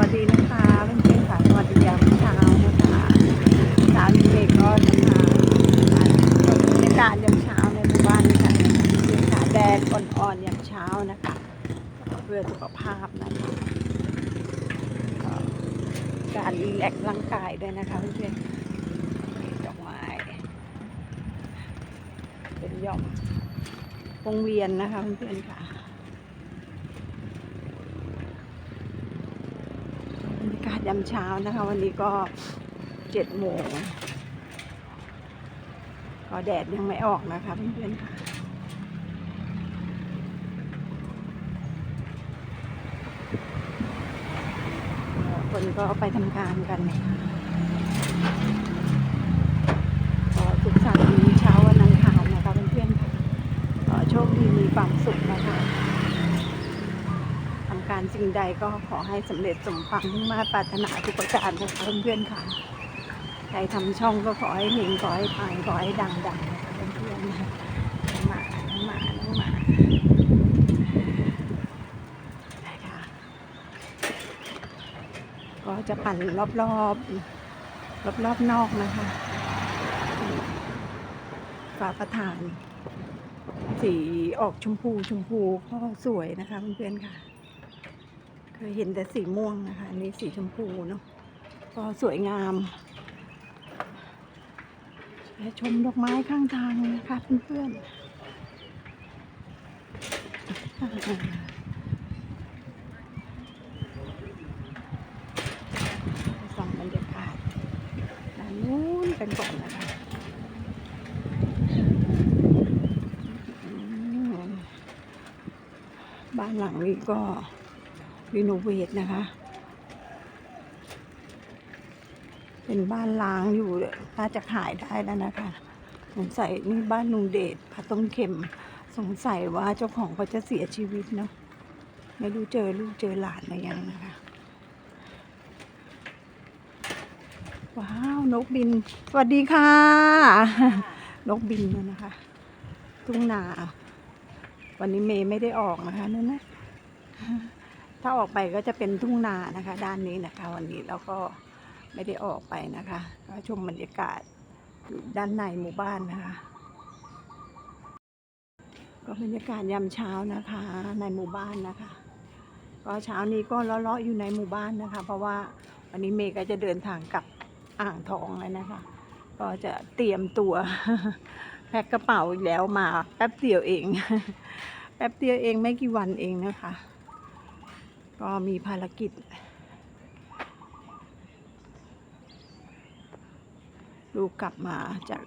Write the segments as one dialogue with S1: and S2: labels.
S1: วัสดีนะคะเพื่อนๆค่ะสวัสดียามเช้านะคะเช้านี้เด็กก็จะมาบรรยากาศยามเช้าในหมู่บ้านนะคะบรรยากาศแดดอ่อนๆยามเช้านะคะ เพื่อสุขภาพนะคะการรีแลกซ์ร่างกายด้วยนะคะเพื่อนๆดอกไม้เป็นย่อมวงเวียนนะคะเพื่อนๆค่ะ บรร ยามเช้านะคะ วันนี้ก็เจ็ดโมงก็แดดยังไม่ออกนะคะเพื่อนๆค่ะคนก็ไปทำงานกันก็สุขสันต์เช้าวันอังคารนะคะเพื่อนๆค่ะขอโชคดีมีความสุขนะคะ การสิ่งใดก็ขอให้สำเร็จสมความมุ่งมาปรารถนาทุกประการนะคะเพื่อนๆค่ะ ใครทำช่องก็ขอให้เฮงขอให้ปังขอให้ดังๆนะคะเพื่อนๆนะคะมาน้องหมาน้องหมาได้ค่ะ ก็จะปั่นรอบๆ รอบๆนอกนะคะฝาประธาน สีออกชมพูชมพูก็สวยนะคะเพื่อนๆค่ะ เคยเห็นแต่สีม่วงนะคะอันนี้สีชมพูเนาะก็สวยงามและชมดอกไม้ข้างทางนะคะเพื่อนๆส่องบรรยากาศด้านนู้นกันก่อนนะคะบ้านหลังนี้ก็ รีโนเวทนะคะ เป็นบ้านล้างอยู่น่าจะขายได้แล้วนะคะ สงสัยนี่บ้านลุงเดชผัดต้มเค็ม สงสัยว่าเจ้าของเขาจะเสียชีวิตเนาะไม่รู้เจอลูกเจอหลานหรือยังนะคะ ว้าว นกบิน สวัสดีค่ะ นกบินแล้วนะคะ ทุ่งนา วันนี้เมย์ไม่ได้ออกนะคะนั่นนะ ถ้าออกไปก็จะเป็นทุ่งนานะคะ ด้านนี้นะคะ วันนี้เราก็ไม่ได้ออกไปนะคะก็ชมบรรยากาศอยู่ด้านในหมู่บ้านนะคะ ก็บรรยากาศยามเช้านะคะ ในหมู่บ้านนะคะ ก็เช้านี้ก็เลาะๆอยู่ในหมู่บ้านนะคะ เพราะว่าวันนี้เมย์ก็จะเดินทางกลับอ่างทองเลยนะคะ ก็จะเตรียมตัวแพ็คกระเป๋าอีกแล้วมาแป๊บเดียวเอง แป๊บเดียวเองไม่กี่วันเองนะคะ ก็มีภารกิจ ลูกกลับมาจาก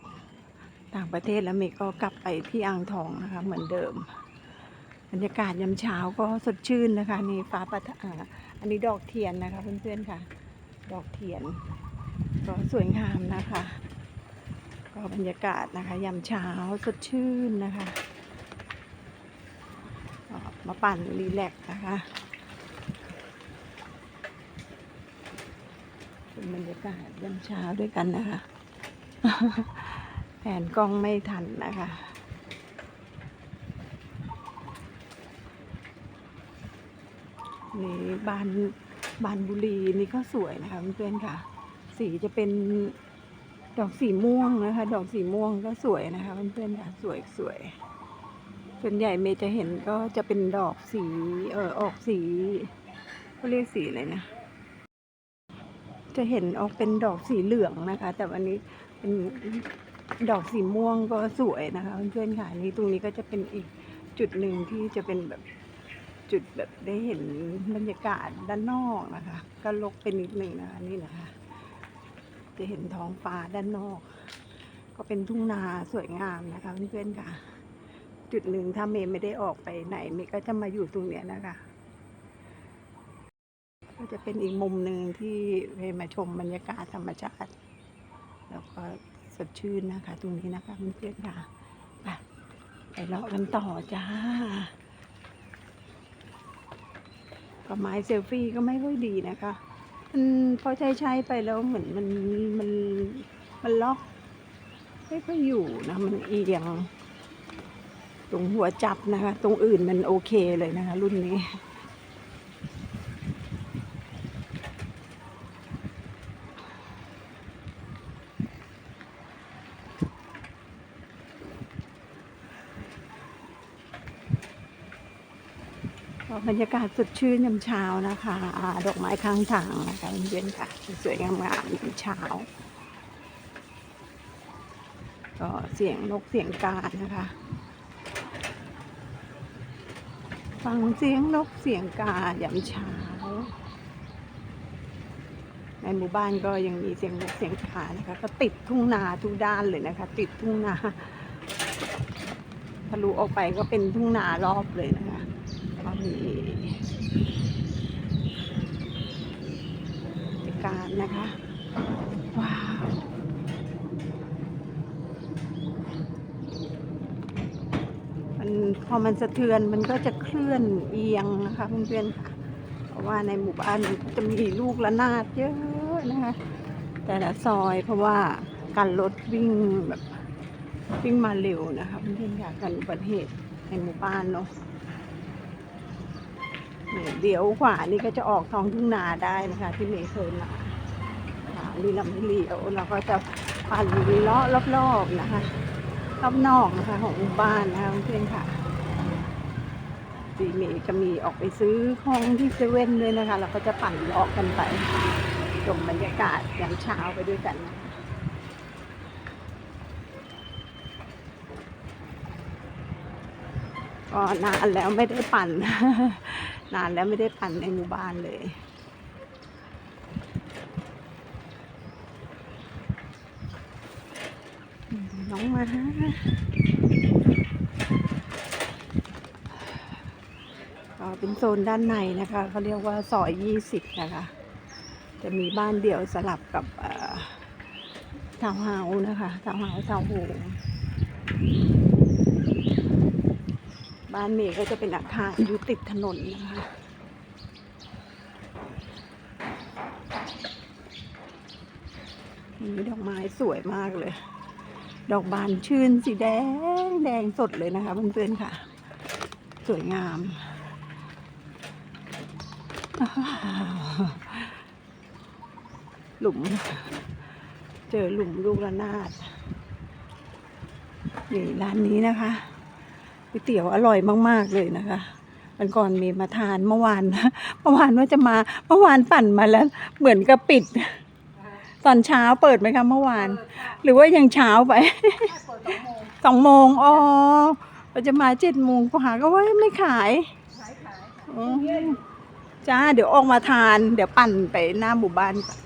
S1: ต่างประเทศแล้วเมก็กลับไปที่อ่างทองนะคะ เหมือนเดิม บรรยากาศยามเช้าก็สดชื่นนะคะ นี่ฟ้าประทะอันนี้ดอกเทียนนะคะ เพื่อนๆค่ะ ดอกเทียน ก็สวยงามนะคะ ก็บรรยากาศนะคะยามเช้าสดชื่นนะคะมาปั่นรีแลกซ์นะคะ เป็น บรรยากาศยามเช้าด้วยกันนะคะ แผนกล้องไม่ทันนะคะ นี่บานบานบุรีนี่ก็สวยนะคะเพื่อนๆค่ะ สีจะเป็นดอกสีม่วงนะคะ ดอกสีม่วงก็สวยนะคะเพื่อนๆค่ะสวยสวยส่วนใหญ่เมย์จะเห็นก็จะเป็นดอกสีเออออกสีเขาเรียกสีอะไรนะ จะเห็นออกเป็นดอกสีเหลืองนะคะ แต่วันนี้เป็นดอกสีม่วงก็สวยนะคะเพื่อนๆค่ะนี่ตรงนี้ก็จะเป็นอีกจุดหนึ่งที่จะเป็นแบบจุดแบบได้เห็นบรรยากาศด้านนอกนะคะ ก็ลกเป็นนิดหนึ่งนะคะนี่นะคะ จะเห็นท้องฟ้าด้านนอก ก็เป็นทุ่งนาสวยงามนะคะเพื่อนๆค่ะ จุดหนึ่งถ้าเมย์ไม่ได้ออกไปไหนเมย์ก็จะมาอยู่ตรงเนี้ยนะคะ ก็จะเป็นอีกมุมหนึ่งที่เมย์มาชมบรรยากาศธรรมชาติ แล้วก็สดชื่นนะคะ ตรงนี้นะคะเพื่อนๆค่ะไปไปเลาะกันต่อจ้าก็ไม้เซลฟี่ก็ไม่ค่อยดีนะคะมันพอใช้ใช้ๆไปแล้วเหมือนมันมันมันล็อกไม่ค่อยอยู่นะ มันเอียง ตรงหัวจับนะคะ ตรงอื่นมันโอเคเลยนะคะ รุ่นนี้ บรรยากาศสดชื่นยามเช้านะคะดอกไม้ข้างทางนะคะเพื่อนๆค่ะ สวยๆงามยามเช้า ก็เสียงนกเสียงกานะคะ ฟังเสียงนกเสียงกายามเช้า ในหมู่บ้านก็ยังมีเสียงนกเสียงกานะคะ ก็ติดทุ่งนาทุกด้านเลยนะคะ ติดทุ่งนาทะลุออกไปก็เป็นทุ่งนารอบเลยนะคะ ก็มีบรรยากาศนะคะ ว้าวมันพอมันสะเทือนมันก็จะเคลื่อนเอียงนะคะเพื่อนๆค่ะ เพราะว่าในหมู่บ้านจะมีลูกระนาดเยอะนะคะ แต่ละซอยเพราะว่าการรถวิ่งแบบวิ่งมาเร็วนะคะเพื่อนๆค่ะกันอุบัติเหตุในหมู่บ้านเนาะ เดี๋ยวขวานี่ก็จะออกท้องทุ่งนาได้นะคะ ที่เมย์เคยมาอ่านี่เราไม่เลียวเราก็จะปั่นเลาะรอบๆนะคะรอบนอกนะคะ ของหมู่บ้านนะคะเพื่อนค่ะจีเมีจะมีออกไปซื้อของที่เซเว่นด้วยนะคะ เราก็จะปั่นเลาะกันไปชมบรรยากาศยามเช้าไปด้วยกันนะก็นานแล้วไม่ได้ปั่น นานแล้วไม่ได้ปั่นในหมู่บ้านเลย น้องมาก็เป็นโซนด้านในนะคะเขาเรียกว่าซอยยี่สิบนะคะ จะมีบ้านเดี่ยวสลับกับเอ่อทาวเฮาส์นะคะทาวเฮาส์ทาวโฮม บ้านเมย์ก็จะเป็นอาคารอยู่ติดถนนนะคะมีดอกไม้สวยมากเลย ดอกบานชื่นสีแดงแดงสดเลยนะคะเพื่อนๆค่ะ สวยงาม หลุม เจอหลุมลูกระนาดนี่ร้านนี้นะคะ ก๋วยเตี๋ยวอร่อยมาก ๆ เลยนะคะวันก่อนมีมาทานเมื่อวานเมื่อวานว่าจะมาเมื่อวานปั่นมาแล้ว เหมือนกับปิด ตอนเช้าเปิดไหมคะเมื่อวาน หรือว่ายังเช้าไปสองโมงอ๋อเราจะมาเจ็ดโมงกว่าก็ว่าไม่ขายอ๋อจ้าเดี๋ยวออกมาทาน เดี๋ยวปั่นไปหน้าหมู่บ้านก่อน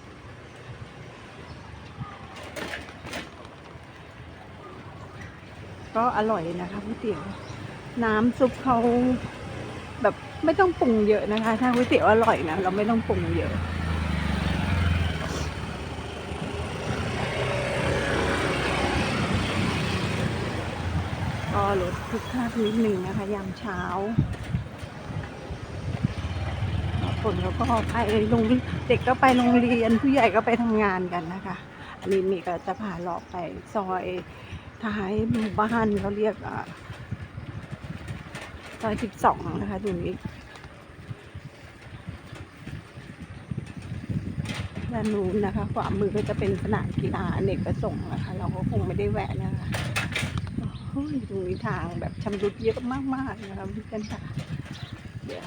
S1: ก็อร่อยนะคะก๋วยเตี๋ยว น้ำซุปเขาแบบไม่ต้องปรุงเยอะนะคะ ถ้าก๋วยเตี๋ยวอร่อยนะเราไม่ต้องปรุงเยอะก็รถคึกคักนิดหนึ่งนะคะยามเช้าคนเขาก็ไปโรงเด็กก็ไปโรงเรียนผู้ใหญ่ก็ไปทำงานกันนะคะ อันนี้มีก็จะพาเลาะไปซอยท้ายหมู่บ้านเขาเรียกอ่า ซอยสิบสองนะคะตรงนี้ด้านนู้นนะคะขวามือก็จะเป็นสนามกีฬาเนกประสงค์นะคะ เราก็คงไม่ได้แวะนะคะโอ้ยตรงนี้ทางแบบชำรุดเยอะมากๆนะคะพื่อนค่ะเดี๋ยว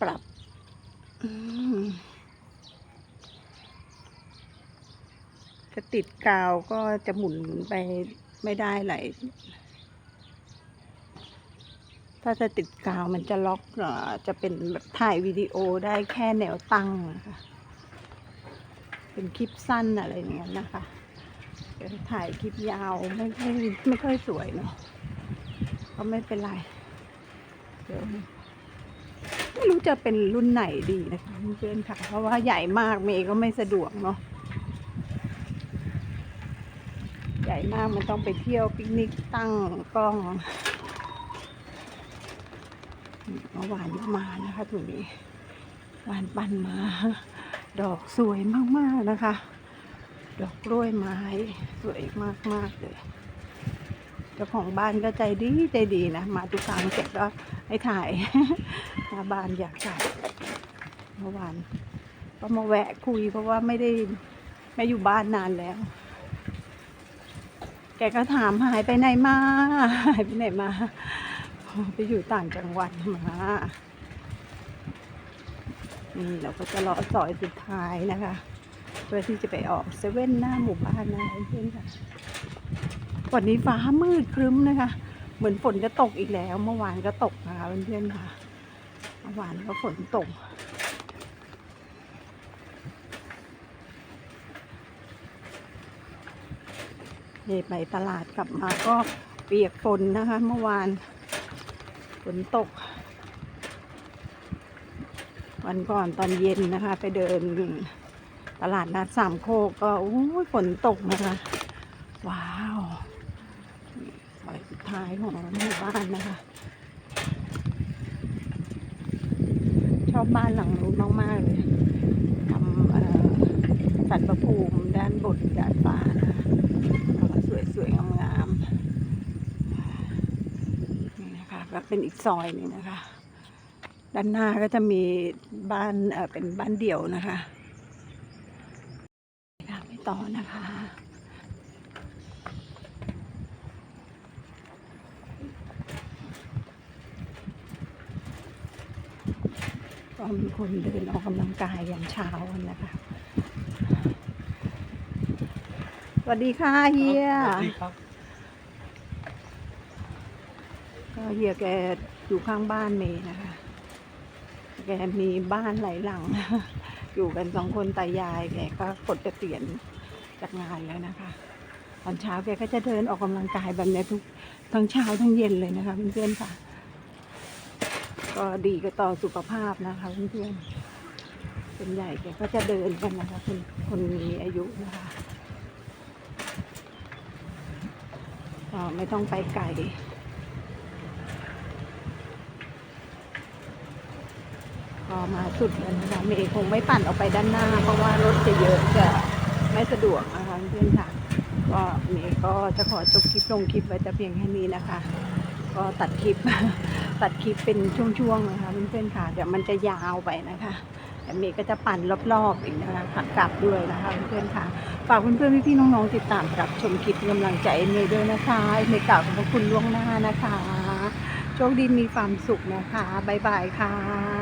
S1: ปรับจะติดกาวก็จะหมุนไปไม่ได้หลาย ถ้าจะติดกาวมันจะล็อกเอจะเป็นแบบถ่ายวิดีโอได้แค่แนวตั้งนะคะเป็นคลิปสั้นอะไรอย่างเงี้ยนะคะถ่ายคลิปยาวไม่ค่ไม่ค่อยสวยเนาะก็ไม่เป็นไรเดี๋ยวไม่รู้จะเป็นรุ่นไหนดีนะคะเพื่อนๆค่ะ เพราะว่าใหญ่มากเมย์ก็ไม่สะดวกเนาะใหญ่มากมันต้องไปเที่ยวปิกนิกตั้งกล้อง เมื่อวานก็มานะคะถุงนี้วานปันมา ดอกสวยมากๆนะคะ ดอกกล้วยไม้สวยมากๆเลยเจ้าของบ้านก็ใจดีใจดีนะ มาทุกครั้งเสร็จก็ให้ถ่ายหน้าบ้านอยากถ่ายเมื่อวานก็มาแวะคุยเพราะว่าไม่ได้ไม่อยู่บ้านนานแล้ว แกก็ถามหายไปไหนมาหายไปไหนมา ไปอยู่ต่างจังหวัดมา นี่เราก็จะรอซอยสุดท้ายนะคะ เพื่อที่จะไปออกเซเว่นหน้าหมู่บ้านนะเพื่อนๆค่ะวันนี้ฟ้ามืดครึ้มนะคะ เหมือนฝนจะตกอีกแล้ว เมื่อวานก็ตกนะคะเพื่อนๆค่ะ เมื่อวานก็ฝนตกเดไปตลาดกลับมาก็เปียกฝนนะคะ เมื่อวาน นตก วันก่อนตอนเย็นนะคะ ไปเดินตลาดนัดสามโคกก็อ้ฝนตกนะคะ ว้าวซอยสุดท้ายของหมู่บ้านนะคะ ชอบบ้านหลังนู้นมากๆเลยทำเอ่อสันประภูมิด้านบนดาดฟ้านะคะเอามาสวยๆงามๆ ก็เป็นอีกซอยหนึงนะคะ ด้านหน้าก็จะมีบ้านเเป็นบ้านเดี่ยวนะคะค่ะไปต่อนะคะก็มีคนเดินออกกำลังกายยามเช้ากันนะคะสวัสดีค่ะเฮีย
S2: สวัสดีครับ
S1: ก็เฮียแกอยู่ข้างบ้านเมย์นะคะ แกมีบ้านหลายหลัง อยู่กันสองคนตายายแกก็กดเกษียณจากงานแล้วนะคะ ตอนเช้าแกก็จะเดินออกกำลังกายแบบนี้ทุกทั้งเช้าทั้งเย็นเลยนะคะเพื่อนๆค่ะ ก็ดีก็ต่อสุขภาพนะคะเพื่อนๆเป็นใหญ่แกก็จะเดินกันนะคะคนคนมีอายุนะคะก็ไม่ต้องไปไกล พอมาสุดแล้วนะคะเมย์คงไม่ปั่นออกไปด้านหน้า เพราะว่ารถจะเยอะจะไม่สะดวกนะคะเพื่อนๆค่ะ ก็เมย์ก็จะขอจบคลิปลงคลิปไว้แต่เพียงแค่นี้นะคะ ก็ตัดคลิปตัดคลิปเป็นช่วงๆนะคะเพื่อนๆค่ะเดี๋ยวมันจะยาวไปนะคะแต่เมย์ก็จะปั่นรอบๆอีกนะคะขากลับด้วยนะคะเพื่อนๆค่ะฝากเพื่อนๆพี่ๆน้องๆติดตามรับชมคลิปกำลังใจเมย์ด้วยนะคะเมย์กล่าวขอบพระคุณล่วงหน้านะคะโชคดีมีความสุขนะคะบ๊ายบายค่ะ